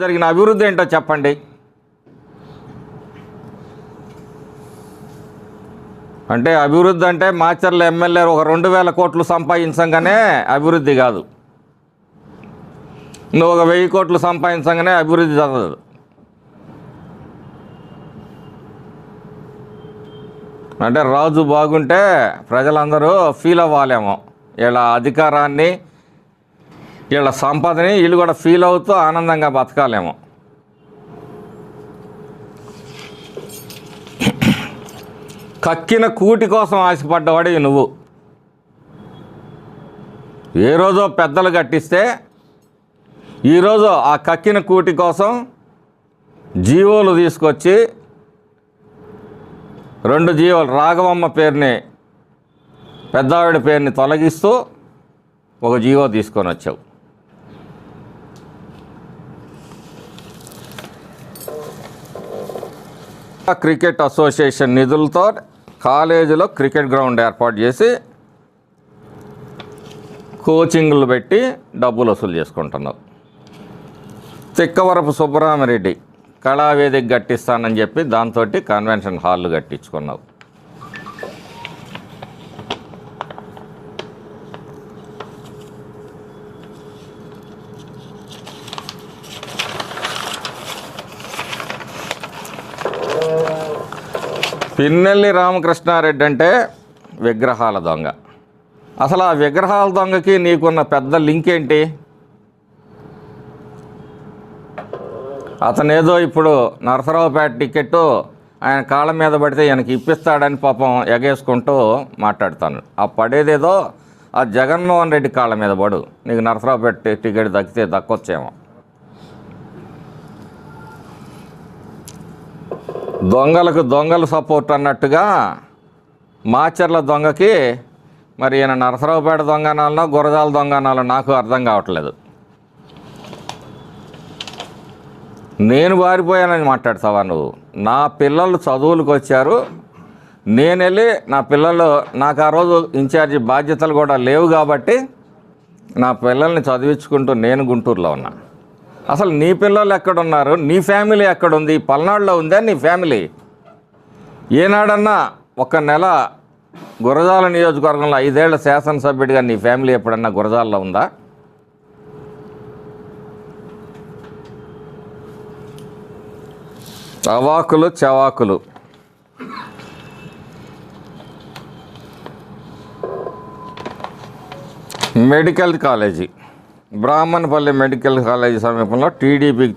జరిగిన అభివృద్ధి ఏంటో చెప్పండి. అంటే అభివృద్ధి అంటే మాచర్ల ఎమ్మెల్యే ఒక రెండు వేల కోట్లు సంపాదించగానే అభివృద్ధి కాదు. నువ్వు ఒక వెయ్యి కోట్లు సంపాదించగానే అభివృద్ధి చదవదు అంటే రాజు బాగుంటే ప్రజలందరూ ఫీల్ అవ్వాలేమో. ఇలా అధికారాన్ని వీళ్ళ సంపదని వీళ్ళు కూడా ఫీల్ అవుతూ ఆనందంగా బతకాలేమో. కక్కిన కూటి కోసం ఆశపడ్డవాడివి నువ్వు. ఏ రోజో పెద్దలు కట్టిస్తే ఈరోజు ఆ కక్కిన కూటి కోసం జీవోలు తీసుకొచ్చి రెండు జీవోలు రాఘవమ్మ పేరుని పెద్దావిడ పేరుని తొలగిస్తూ ఒక జీవో తీసుకొని వచ్చావు. క్రికెట్ అసోసియేషన్ నిధులతో కాలేజీలో క్రికెట్ గ్రౌండ్ ఏర్పాటు చేసి కోచింగ్లు పెట్టి డబ్బులు వసూలు చేసుకుంటున్నావు తిక్కవరపు సుబ్బరామరెడ్డి కళావేదిక కట్టిస్తానని చెప్పి దాంతో కన్వెన్షన్ హాల్ కట్టించుకున్నావు పిన్నెల్లి రామకృష్ణారెడ్డి అంటే విగ్రహాల దొంగ. అసలు ఆ విగ్రహాల దొంగకి నీకున్న పెద్ద లింక్ ఏంటి? అతనేదో ఇప్పుడు నరసరావుపేట టికెట్ ఆయన కాళ్ళ మీద పడితే ఆయనకి ఇప్పిస్తాడని పాపం ఎగేసుకుంటూ మాట్లాడుతాను. ఆ పడేదేదో ఆ జగన్మోహన్ రెడ్డి కాళ్ళ మీద పడు. నీకు నరసరావుపేట టికెట్ దక్కితే దక్కొచ్చేమో. దొంగలకు దొంగలు సపోర్ట్ అన్నట్టుగా మాచర్ల దొంగకి మరి ఈయన నరసరావుపేట దొంగనాలనో గురజాల దొంగనాలో నాకు అర్థం కావట్లేదు. నేను వారిపోయానని మాట్లాడతావా నువ్వు? నా పిల్లలు చదువులకు వచ్చారు. నేను వెళ్ళి నా పిల్లలు నాకు ఆ రోజు ఇన్ఛార్జి బాధ్యతలు కూడా లేవు కాబట్టి నా పిల్లల్ని చదివించుకుంటూ నేను గుంటూరులో ఉన్నా. అసలు నీ పిల్లలు ఎక్కడున్నారు? నీ ఫ్యామిలీ ఎక్కడుంది? పల్నాడులో ఉందా నీ ఫ్యామిలీ? ఏనాడన్నా ఒక నెల గురజాల నియోజకవర్గంలో ఐదేళ్ళ శాసనసభ్యుడిగా నీ ఫ్యామిలీ ఎప్పుడన్నా గురజాలలో ఉందా? అవాకులు చవాకులు. Medical college. Brahmanapalli medical college సమీపంలో టీడీపీకి